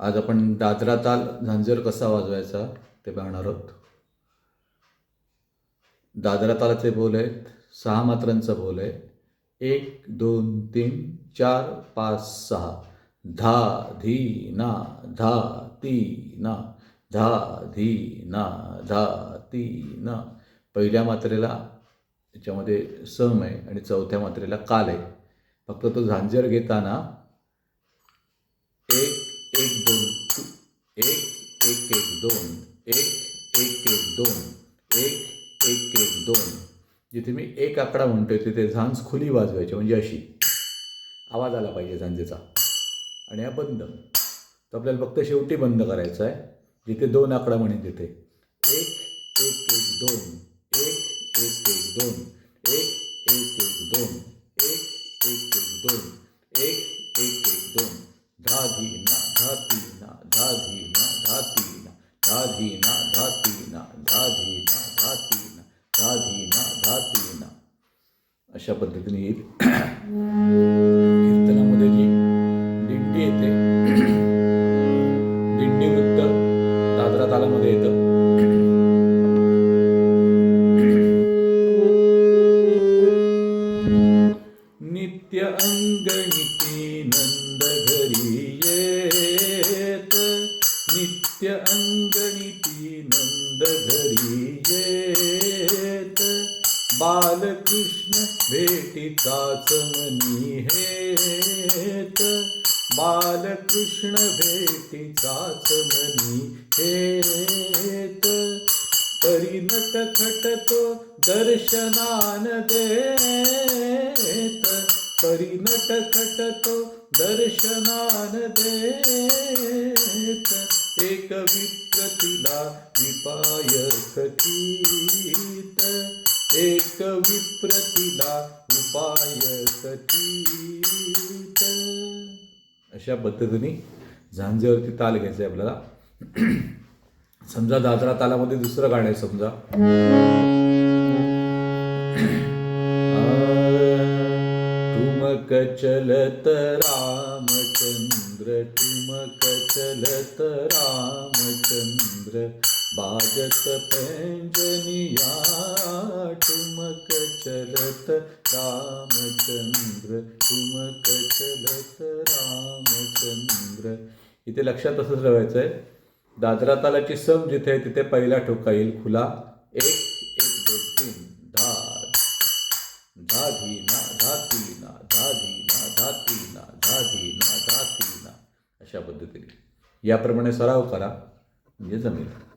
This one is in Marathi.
आज आपण दादरा ताल झांजर कसा वाजवायचा ते पाहणार आहोत. दादरा तालाचे बोल आहेत सहा मात्रांचा बोल आहे. एक दोन तीन चार पाच सहा. धा धी ना धा ती ना. धा धी ना धा ती ना. पहिल्या मात्रेला याच्यामध्ये सम आहे आणि चौथ्या मात्रेला काल आहे. फक्त तो झांजर घेताना एक एक एक एक दोन एक एक एक दोन एक एक एक दोन जिथे मी एक आकडा म्हणतोय तिथे झांज खुली वाजवायची म्हणजे अशी आवाज आला पाहिजे झांजेचा आणि हा बंद तर आपल्याला फक्त शेवटी बंद करायचा आहे जिथे दोन आकडा म्हणेन तिथे एक एक एक दोन एक एक एक दोन एक एक एक दोन एक एक एक दोन एक ती ना धा धी ना धा अशा पद्धतीने येईल कीर्तनामध्ये जी दिंडी येते दिंडी वृत्त दादरा तालामध्ये येतं. नित्य अंगणिती नंद घरी नित्य अंगणिती नंद घरी येत बालकृष्ण भेटीचाच मनी हेत बालकृष्ण भेटीचाच मनी हेत परिनट खटतो दर्शनान देत परिनट खटतो दर्शनान देत विप्रतिला विपाय कथित एक विप्रतिला उपाय कथित अशा पद्धतीने झांजेवरती ताल घ्यायचा आहे आपल्याला. समजा दादरा तालामध्ये दुसरं गाणं आहे समजा. तुमक चलत राम ठुमक चलत रामचंद्र बाजत पैंजनिया टुमक चलत रामचंद्र टुमक चलत रामचंद्र. इथे लक्षात असंच ठेवायचं आहे दादरा तालाची सम जिथे आहे तिथे पहिला ठोका येईल खुला. एक एक दोन तीन. धा. धा धी ना अशा पद्धतीने. याप्रमाणे सराव करा म्हणजे जमेल.